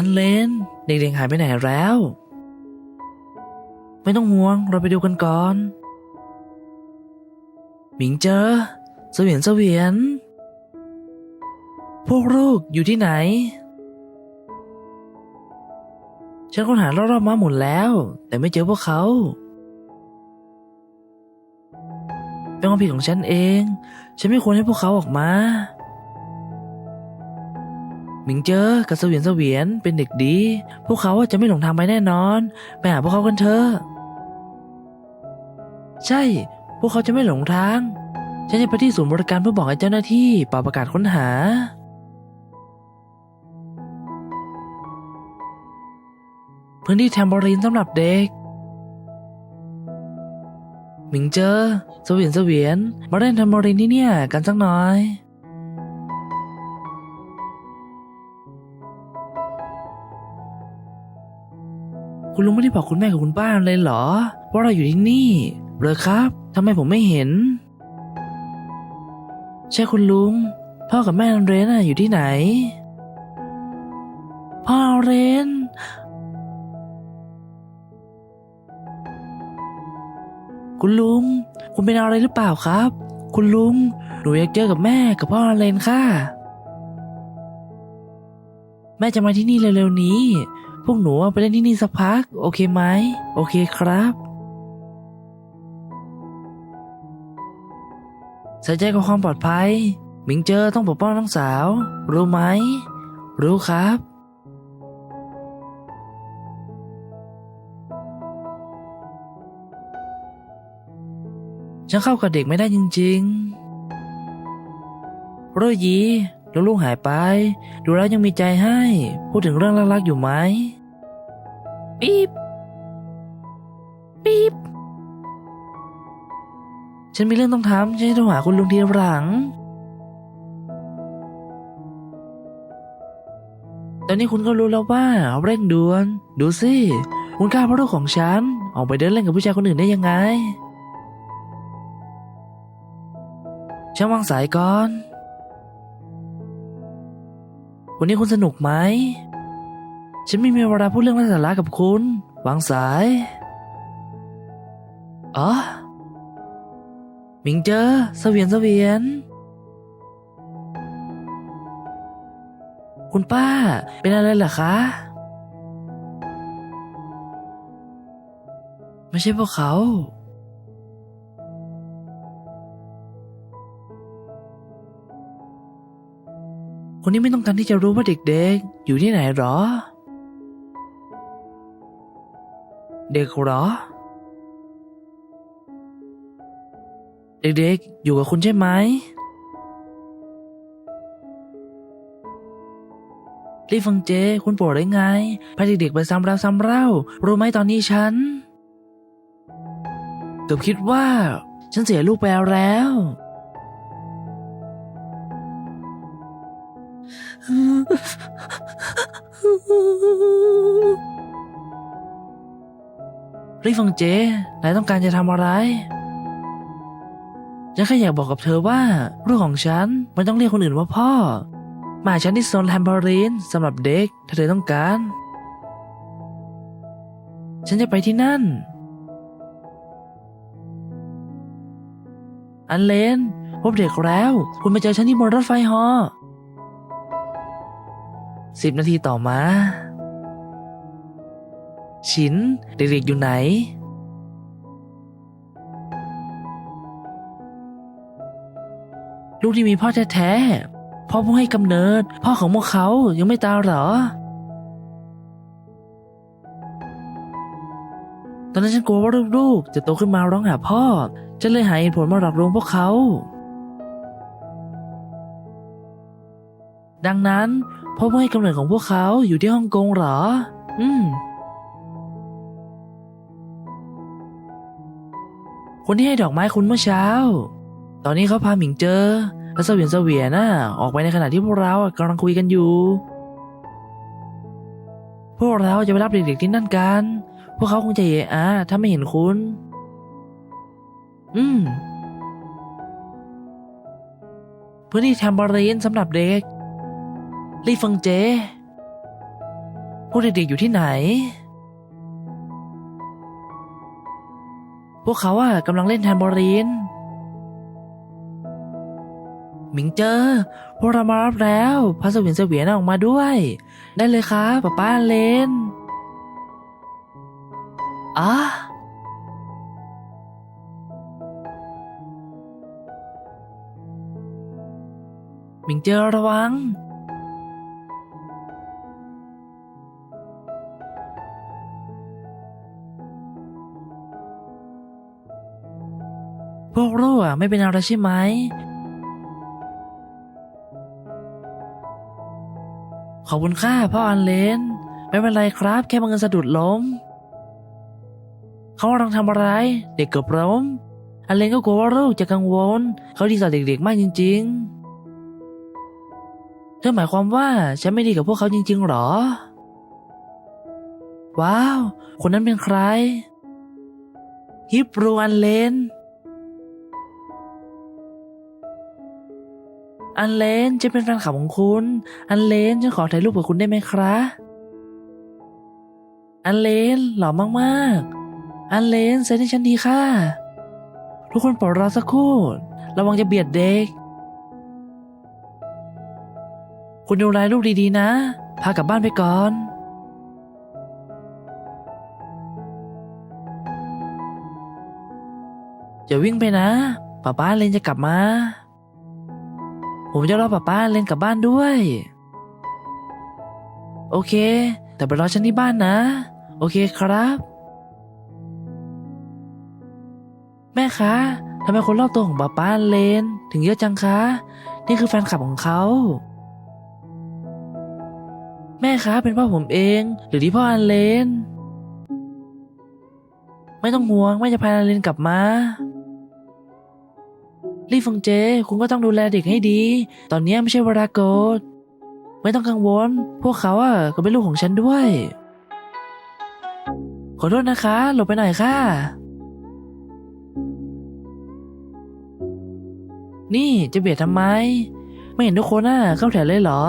อันเลน เด็กๆหายไปไหนแล้ว ไม่ต้องห่วง เราไปดูกันก่อน หมิงเจอเสวียนเสวียน พวกลูกอยู่ที่ไหน ฉันค้นหารอบๆมาหมดแล้ว แต่ไม่เจอพวกเขาเป็นความผิดของฉันเอง ฉันไม่ควรให้พวกเขาออกมา หมิงเจอกับเสวียนเสวียนเป็นเด็กดี พวกเขาจะไม่หลงทางไปแน่นอน ไปหาพวกเขากันเถอะ ใช่ พวกเขาจะไม่หลงทาง ฉันจะไปที่ศูนย์บริการเพื่อบอกให้เจ้าหน้าที่เป่าประกาศค้นหา พื้นที่แทมโบอรีนสำหรับเด็ก หมิงเจอเสวียนเสวียนมาเล่นแทมโบอรีนที่เนี่ยกันสักหน่อย คุณลุงไม่ได้บอกคุณแม่กับคุณป้าเลยเหรอว่าเราอยู่ที่นี่เลยครับทำไมผมไม่เห็น ใช่คุณลุง พ่อกับแม่เรนน่ะอยู่ที่ไหน พ่อเรนคุณลุง คุณเป็นอะไรหรือเปล่าครับ คุณลุง หนูอยากเจอกับแม่กับพ่อเรนค่ะ แม่จะมาที่นี่เร็วๆนี้ วกหนูไปเล่นที่นี่สักพัก โอเคไหม โอเคครับใส่ใจกับความปลอดภัยหมิงเจอต้องปกป้องน้องสาว รู้ไหม รู้ครับ ฉันเข้ากับเด็กไม่ได้จริงๆโรยีแล้วลูกหายไป ดูแล้วยังมีใจให้ พูดถึงเรื่องรักๆอยู่ไหม ปี๊บปี๊บฉันมีเรื่องต้องทำฉันจะโทรหาคุณลุงทีหลัง ตอนนี้คุณก็รู้แล้วว่าเร่งด่วน ดูสิ คุณกล้าพระลูกของฉัน ออกไปเดินเล่นกับผู้ชายคนอื่นได้ยังไง ฉันวางสายก่อน วันนี้คุณสนุกไหม ฉันไม่มีเวลาพูดเรื่องไร้สาระกับคุณ วางสาย อ๋อหมิงเจอเสวียนเสวียน คุณป้า เป็นอะไรเหรอคะ ไม่ใช่พวกเขา คนนี้ไม่ต้องการที่จะรู้ว่าเด็กๆ อยู่ที่ไหนหรอ เด็กหรอ เด็กๆ อยู่กับคุณใช่ไหม รีฟังเจ คุณปรดได้ไง พาเด็กๆไปซ้ำแล้วซ้ำเล่า รู้ไหมตอนนี้ฉัน เกือบคิดว่า ฉันเสียลูกไปแล้ว รีฟังเจนายต้องการจะทำอะไร ฉันแค่อยากบอกกับเธอว่าลูกของฉันมันต้องเรียกคนอื่นว่าพ่อ มาหาฉันที่โซนแฮมเบอรีนสำหรับเด็กถ้าเธอต้องการ ฉันจะไปที่นั่น อันเลนพบเด็กแล้ว คุณมาเจอฉันที่บนรถไฟฮอสิบนาทีต่อมา ฉินเด็กๆอยู่ไหนลูกที่มีพ่อแท้ๆ พ่อผู้ให้กำเนิด พ่อของพวกเขายังไม่ตายเหรอ ตอนนั้นฉันกลัวว่าลูกๆ จะโตขึ้นมาร้องหาพ่อ ฉันเลยหาเหตุผลมาหลอกลวงพวกเขา ดังนั้นพ่อผู้ให้กำเนิดของพวกเขาอยู่ที่ฮ่องกงเหรอ อืม คนที่ให้ดอกไม้คุณเมื่อเช้า ตอนนี้เขาพาหมิงเจอ และเสวียนเสวียนน่ะออกไปในขณะที่พวกเรากำลังคุยกันอยู่ พวกเราจะไปรับเด็กๆที่นั่นกัน พวกเขาคงจะเอะอะถ้าไม่เห็นคุณ อืมพื้นที่แทมบอรีนสำหรับเด็ก รีฟังเจ พวกเด็กๆอยู่ที่ไหน วกเขาอะกำลังเล่นแทนโบรีนหมิงเจอ พวกเรามารับแล้วพาสวินเสวียนออกมาด้วย ได้เลยครับป้าป้าเลนอะหมิงเจอระวัง ไม่เป็นอะไรใช่ไหม ขอบคุณค่าพ่ออันเลน ไม่เป็นไรครับ แค่บังเอิญสะดุดล้ม เขากำลังทำอะไร เด็กเกือบล้ม อันเลนก็กลัวว่าลูกจะกังวล เขาดีต่อเด็กๆมากจริง ๆ เธอหมายความว่าฉันไม่ดีกับพวกเขาจริง ๆหรอ ว้าว คนนั้นเป็นใครฮิปรูอันเลน อันเลนจะเป็นแฟนคลับของคุณ อันเลนฉันขอถ่ายรูปกับคุณได้ไหมครับ อันเลนหล่อมากๆ อันเลนเซ็นให้ฉันดีค่ะ ทุกคนโปรดรอสักครู่ ระวังจะเบียดเด็ก คุณดูแลลูกดีๆนะ พากลับบ้านไปก่อนอย่าวิ่งไปนะป้าป้าเลนจะกลับมา ผมจะรอป้าป้าเล่นกลับบ้านด้วย โอเค แต่ไปรอฉันที่บ้านนะ โอเคครับ แม่คะทำไมคนรอบตัวของป้าป้าเลน ถึงเยอะจังคะ นี่คือแฟนคลับของเขาแม่คะเป็นพ่อผมเอง หรือที่พ่ออันเลน ไม่ต้องห่วงแม่จะพาอันเลนกลับมา รีฟงเจ คุณก็ต้องดูแลเด็กให้ดี ตอนนี้ไม่ใช่เวลาโกรธไม่ต้องกังวล พวกเขาอะก็เป็นลูกของฉันด้วย ขอโทษนะคะ หลบไปหน่อยค่ะ นี่จะเบียดทำไม ไม่เห็นทุกคนอะเข้าแถวเลยเหรอ